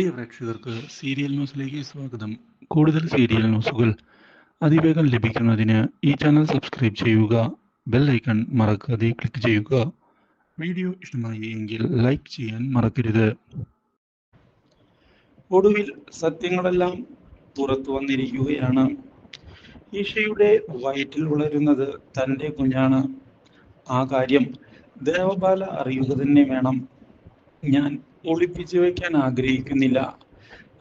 പ്രിയ പ്രേക്ഷകർക്ക് സീരിയൽ ന്യൂസിലേക്ക് സ്വാഗതം. കൂടുതൽ സീരിയൽ ന്യൂസുകൾ അതിവേഗം ലഭിക്കുന്നതിന് ഈ ചാനൽ സബ്സ്ക്രൈബ് ചെയ്യുക ബെൽ ഐക്കൺ മറക്കാതെ ക്ലിക്ക് ചെയ്യുക. വീഡിയോ ഇഷ്ടമായി എങ്കിൽ ലൈക്ക് ചെയ്യാൻ മറക്കരുത്. ഒടുവിൽ സത്യങ്ങളെല്ലാം പുറത്തു വന്നിരിക്കുകയാണ്. ഈശയുടെ വയറ്റിൽ വളരുന്നത് തന്റെ കുഞ്ഞാണ്. ആ കാര്യം ദേവബാല അറിയുക തന്നെ വേണം. ഞാൻ ഒളിപ്പിച്ചു വെക്കാൻ ആഗ്രഹിക്കുന്നില്ല.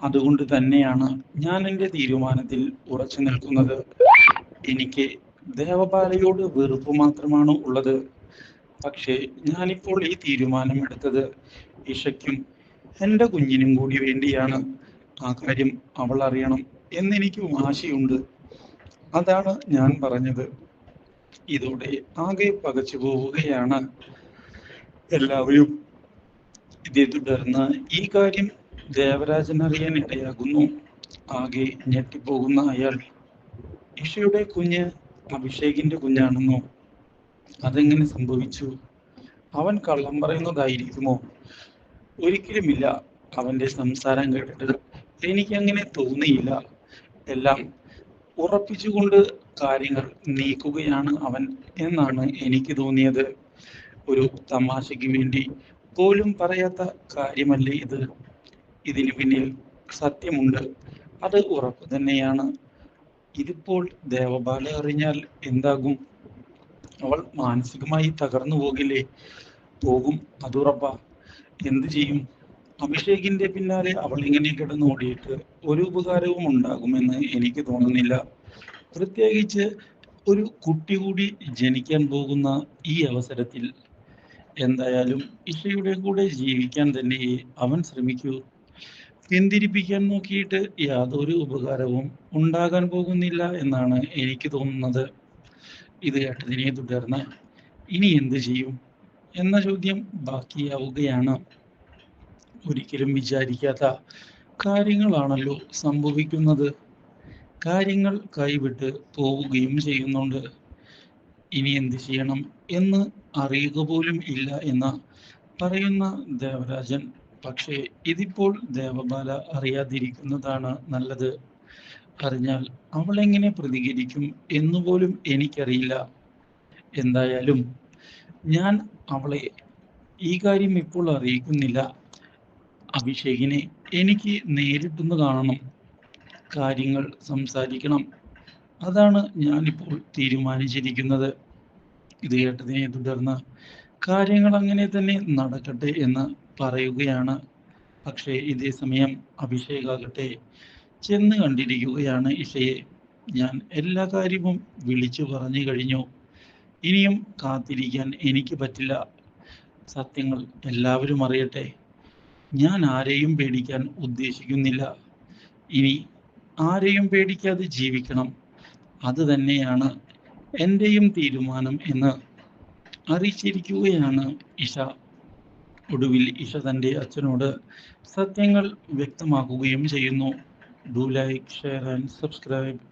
അതുകൊണ്ട് തന്നെയാണ് ഞാൻ എന്റെ തീരുമാനത്തിൽ ഉറച്ചു നിൽക്കുന്നത്. എനിക്ക് ദേവപാലയോട് വെറുപ്പ് മാത്രമാണ് ഉള്ളത്. പക്ഷേ ഞാനിപ്പോൾ ഈ തീരുമാനം എടുത്തത് ഇഷയ്ക്കും എന്റെ കുഞ്ഞിനും കൂടി വേണ്ടിയാണ്. ആ കാര്യം അവൾ അറിയണം എന്നെനിക്ക് വാശിയുണ്ട് അതാണ് ഞാൻ പറഞ്ഞത്. ഇതോടെ ആകെ പകച്ചു പോവുകയാണ്. എല്ലാവരും ഇതേ തുടർന്ന് ഈ കാര്യം ദേവരാജൻ അറിയാൻ ഇടയാകുന്നു. ആകെ ഞെട്ടിപ്പോകുന്ന അയാൾ. ഇഷയുടെ കുഞ്ഞ് അഭിഷേകിന്റെ കുഞ്ഞാണെന്നോ? അതെങ്ങനെ സംഭവിച്ചു? അവൻ കള്ളം പറയുന്നതായിരിക്കുമോ? ഒരിക്കലുമില്ല അവന്റെ സംസാരം കേട്ടിട്ട്. എനിക്കങ്ങനെ തോന്നിയില്ല. എല്ലാം ഉറപ്പിച്ചുകൊണ്ട് കാര്യങ്ങൾ നീക്കുകയാണ് അവൻ എന്നാണ് എനിക്ക് തോന്നിയത്. ഒരു തമാശയ്ക്ക് വേണ്ടി പോലും പറയാത്ത കാര്യമല്ലേ ഇത്? ഇതിന് പിന്നിൽ സത്യമുണ്ട്. അത് ഉറപ്പ് തന്നെയാണ്. ഇതിപ്പോൾ ദേവബാല അറിഞ്ഞാൽ എന്താകും? അവൾ മാനസികമായി തകർന്നു പോകില്ലേ? പോകും അതുറപ്പാ എന്തു ചെയ്യും? അഭിഷേകിന്റെ പിന്നാലെ അവൾ ഇങ്ങനെ കിടന്നോടിയിട്ട് ഒരു ഉപകാരവും ഉണ്ടാകുമെന്ന് എനിക്ക് തോന്നുന്നില്ല. പ്രത്യേകിച്ച് ഒരു കുട്ടി കൂടി ജനിക്കാൻ പോകുന്ന ഈ അവസരത്തിൽ എന്തായാലും ഇഷയുടെ കൂടെ ജീവിക്കാൻ തന്നെ അവൻ ശ്രമിക്കൂ. പിന്തിരിപ്പിക്കാൻ നോക്കിയിട്ട് യാതൊരു ഉപകാരവും ഉണ്ടാകാൻ പോകുന്നില്ല എന്നാണ് എനിക്ക് തോന്നുന്നത്. ഇത് കേട്ടതിനെ തുടർന്ന് ഇനി എന്ത് ചെയ്യും എന്ന ചോദ്യം ബാക്കിയാവുകയാണ്. ഒരിക്കലും വിചാരിക്കാത്ത കാര്യങ്ങളാണല്ലോ സംഭവിക്കുന്നത്. കാര്യങ്ങൾ കൈവിട്ട് പോവുകയും ചെയ്യുന്നുണ്ട്. ഇനി എന്ത് ചെയ്യണം എന്ന് അറിയുക പോലും ഇല്ല എന്ന് പറയുന്ന ദേവരാജൻ പക്ഷേ ഇതിപ്പോൾ ദേവബാല അറിയാതിരിക്കുന്നതാണ് നല്ലത്. അറിഞ്ഞാൽ അവൾ എങ്ങനെ പ്രതികരിക്കും എന്നുപോലും എനിക്കറിയില്ല. എന്തായാലും ഞാൻ അവളെ ഈ കാര്യം ഇപ്പോൾ അറിയിക്കുന്നില്ല. അഭിഷേകിനെ എനിക്ക് നേരിട്ടൊന്ന് കാണണം. കാര്യങ്ങൾ സംസാരിക്കണം. അതാണ് ഞാനിപ്പോൾ തീരുമാനിച്ചിരിക്കുന്നത്. ഇത് കേട്ടതിനെ തുടർന്ന് കാര്യങ്ങൾ അങ്ങനെ തന്നെ നടക്കട്ടെ എന്ന് പറയുകയാണ്. പക്ഷേ ഇതേ സമയം അഭിഷേകാകട്ടെ ചെന്ന് കണ്ടിരിക്കുകയാണ് ഇഷയെ. ഞാൻ എല്ലാ കാര്യവും വിളിച്ചു പറഞ്ഞു കഴിഞ്ഞു. ഇനിയും കാത്തിരിക്കാൻ എനിക്ക് പറ്റില്ല. സത്യങ്ങൾ എല്ലാവരും അറിയട്ടെ. ഞാൻ ആരെയും പേടിക്കാൻ ഉദ്ദേശിക്കുന്നില്ല. ഇനി ആരെയും പേടിക്കാതെ ജീവിക്കണം. അത് തന്നെയാണ് എന്റെയും തീരുമാനം എന്ന് അറിയിച്ചിരിക്കുകയാണ് ഇഷ. ഒടുവിൽ ഇഷ തന്റെ അച്ഛനോട് സത്യങ്ങൾ വ്യക്തമാക്കുകയും ചെയ്യുന്നു. Do like share and subscribe